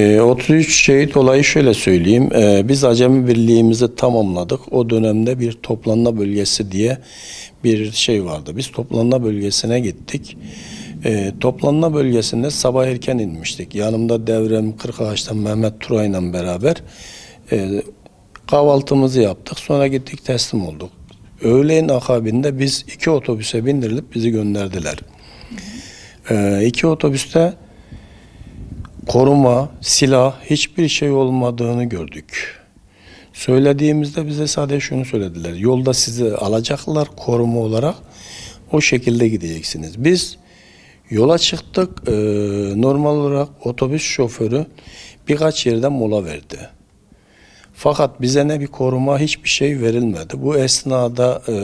Ee, 33 şehit olayı şöyle söyleyeyim. Ee, biz Acemi Birliğimizi tamamladık. O dönemde bir toplanma bölgesi diye bir şey vardı. Biz toplanma bölgesine gittik. Ee, toplanma bölgesinde sabah erken inmiştik. Yanımda Devrem Kırkağaç'tan Mehmet Turay'la beraber e, kahvaltımızı yaptık. Sonra gittik teslim olduk. Öğleyin akabinde biz iki otobüse bindirilip bizi gönderdiler. Ee, iki otobüste koruma, silah hiçbir şey olmadığını gördük. Söylediğimizde bize sadece şunu söylediler. Yolda sizi alacaklar koruma olarak. O şekilde gideceksiniz. Biz yola çıktık. Ee, normal olarak otobüs şoförü birkaç yerden mola verdi. Fakat bize ne bir koruma hiçbir şey verilmedi. Bu esnada e,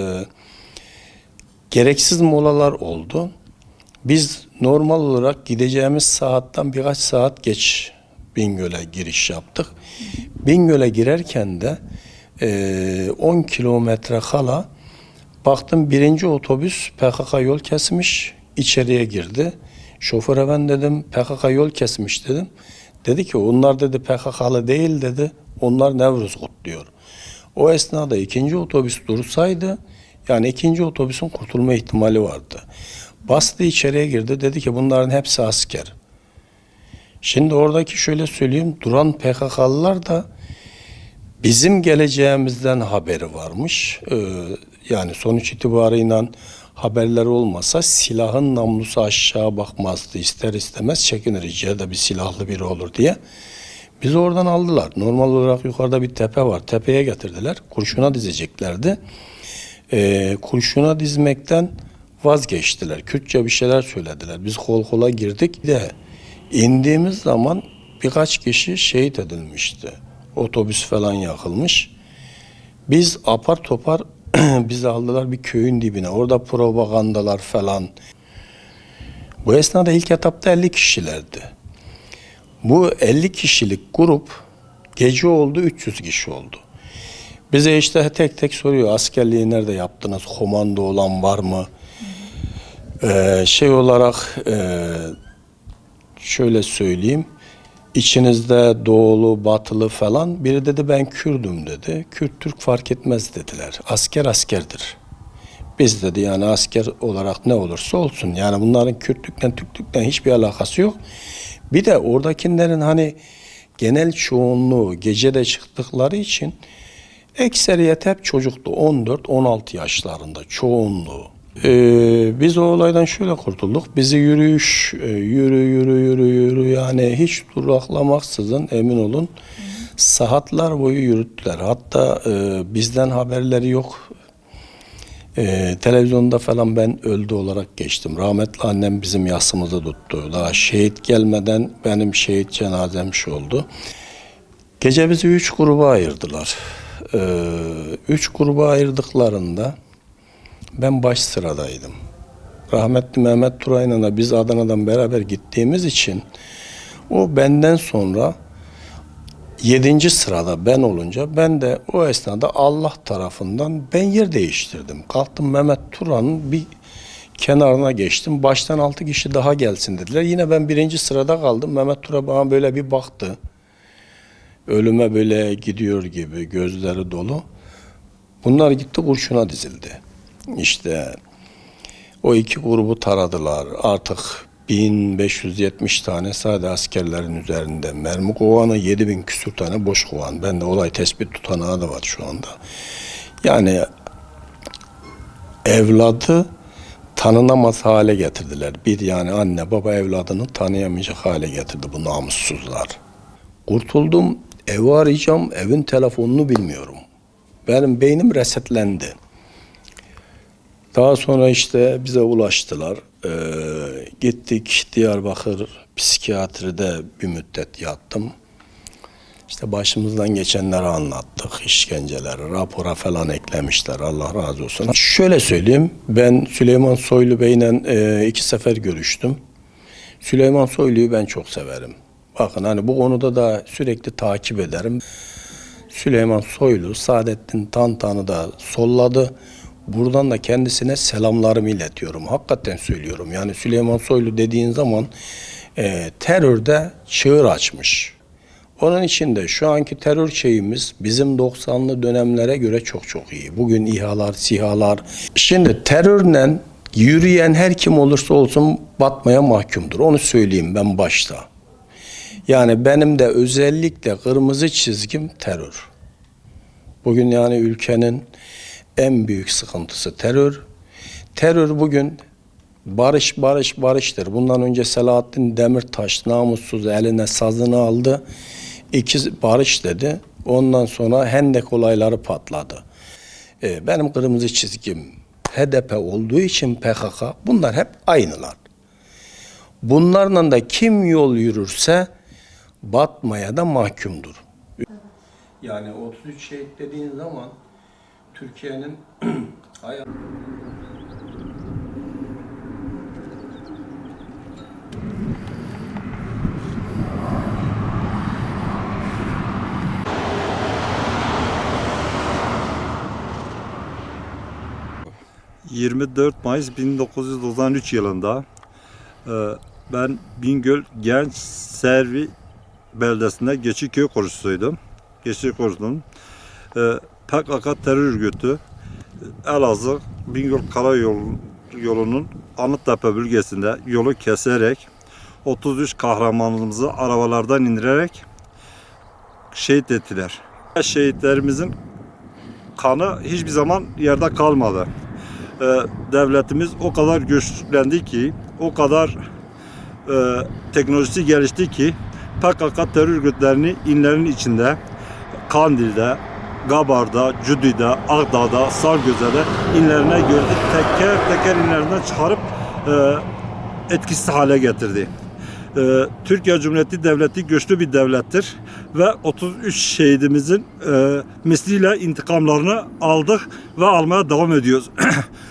gereksiz molalar oldu. Biz normal olarak gideceğimiz saatten birkaç saat geç Bingöl'e giriş yaptık. Bingöl'e girerken de e, 10 kilometre kala baktım birinci otobüs PKK yol kesmiş içeriye girdi. Şoföre ben dedim PKK yol kesmiş dedim. Dedi ki onlar dedi PKK'lı değil dedi. Onlar Nevruz kutluyor. O esnada ikinci otobüs dursaydı yani ikinci otobüsün kurtulma ihtimali vardı. Bastı içeriye girdi dedi ki bunların hepsi asker. Şimdi oradaki şöyle söyleyeyim duran PKK'lılar da bizim geleceğimizden haberi varmış. Ee, yani sonuç itibarıyla haberleri olmasa silahın namlusu aşağı bakmazdı. İster istemez çekinir ya da bir silahlı biri olur diye. Bizi oradan aldılar. Normal olarak yukarıda bir tepe var. Tepeye getirdiler. Kurşuna dizeceklerdi. Ee, kurşuna dizmekten vazgeçtiler. Kürtçe bir şeyler söylediler. Biz kol kola girdik de indiğimiz zaman birkaç kişi şehit edilmişti. Otobüs falan yakılmış. Biz apar topar bizi aldılar bir köyün dibine. Orada propagandalar falan. Bu esnada ilk etapta 50 kişilerdi. Bu 50 kişilik grup gece oldu 300 kişi oldu. Bize işte tek tek soruyor askerliği nerede yaptınız? Komando olan var mı? Ee, şey olarak e, şöyle söyleyeyim. İçinizde doğulu, batılı falan biri dedi ben Kürdüm dedi. Kürt Türk fark etmez dediler. Asker askerdir. Biz dedi yani asker olarak ne olursa olsun. Yani bunların Kürtlükten, Türklükten hiçbir alakası yok. Bir de oradakilerin hani genel çoğunluğu gecede çıktıkları için ekseriyet hep çocuktu. 14-16 yaşlarında çoğunluğu. Ee, biz o olaydan şöyle kurtulduk. Bizi yürüyüş, e, yürü yürü yürü yürü yani hiç duraklamaksızın emin olun saatler boyu yürüttüler. Hatta e, bizden haberleri yok. E, televizyonda falan ben öldü olarak geçtim. Rahmetli annem bizim yasımızı tuttu. Daha şehit gelmeden benim şehit cenazem şu oldu. Gece bizi üç gruba ayırdılar. E, üç gruba ayırdıklarında ben baş sıradaydım. Rahmetli Mehmet Turay'la biz Adana'dan beraber gittiğimiz için o benden sonra yedinci sırada ben olunca ben de o esnada Allah tarafından ben yer değiştirdim. Kalktım Mehmet Turan'ın bir kenarına geçtim. Baştan altı kişi daha gelsin dediler. Yine ben birinci sırada kaldım. Mehmet Tura bana böyle bir baktı. Ölüme böyle gidiyor gibi gözleri dolu. Bunlar gitti kurşuna dizildi. İşte o iki grubu taradılar. Artık 1570 tane sade askerlerin üzerinde mermi kovanı 7000 küsür tane boş kovan. Ben de olay tespit tutanağı da var şu anda. Yani evladı tanınamaz hale getirdiler. Bir yani anne baba evladını tanıyamayacak hale getirdi bu namussuzlar. Kurtuldum, evi arayacağım, evin telefonunu bilmiyorum. Benim beynim resetlendi. Daha sonra işte bize ulaştılar. Ee, gittik Diyarbakır psikiyatride bir müddet yattım. İşte başımızdan geçenleri anlattık, işkenceleri, rapora falan eklemişler. Allah razı olsun. Şöyle söyleyeyim, ben Süleyman Soylu Bey'le e, iki sefer görüştüm. Süleyman Soylu'yu ben çok severim. Bakın hani bu konuda da sürekli takip ederim. Süleyman Soylu, Saadettin Tantan'ı da solladı. Buradan da kendisine selamlarımı iletiyorum. Hakikaten söylüyorum. Yani Süleyman Soylu dediğin zaman e, terörde çığır açmış. Onun için de şu anki terör şeyimiz bizim 90'lı dönemlere göre çok çok iyi. Bugün İHA'lar, SİHA'lar. Şimdi terörle yürüyen her kim olursa olsun batmaya mahkumdur. Onu söyleyeyim ben başta. Yani benim de özellikle kırmızı çizgim terör. Bugün yani ülkenin en büyük sıkıntısı terör. Terör bugün barış barış barıştır. Bundan önce Selahattin Demirtaş namussuz eline sazını aldı. İki barış dedi. Ondan sonra Hendek olayları patladı. Ee, benim kırmızı çizgim HDP olduğu için PKK bunlar hep aynılar. Bunlarla da kim yol yürürse batmaya da mahkumdur. Yani 33 şehit dediğin zaman Türkiye'nin hayat 24 Mayıs 1993 yılında e, ben Bingöl Genç Servi beldesinde Geçiköy korucusuydum. Geçiköy korucusunun e, PKK terör örgütü Elazığ Bingöl Karayolu yolunun Anıttepe bölgesinde yolu keserek 33 kahramanımızı arabalardan indirerek şehit ettiler. Şehitlerimizin kanı hiçbir zaman yerde kalmadı e, devletimiz o kadar güçlendi ki, o kadar e, teknolojisi gelişti ki PKK terör örgütlerini inlerin içinde Kandil'de, Gabar'da, Cüdi'de, Ağda'da, Sargöz'de inlerine gördü. Teker teker inlerinden çıkarıp e, etkisiz hale getirdi. E, Türkiye Cumhuriyeti Devleti güçlü bir devlettir ve 33 şehidimizin e, misliyle intikamlarını aldık ve almaya devam ediyoruz.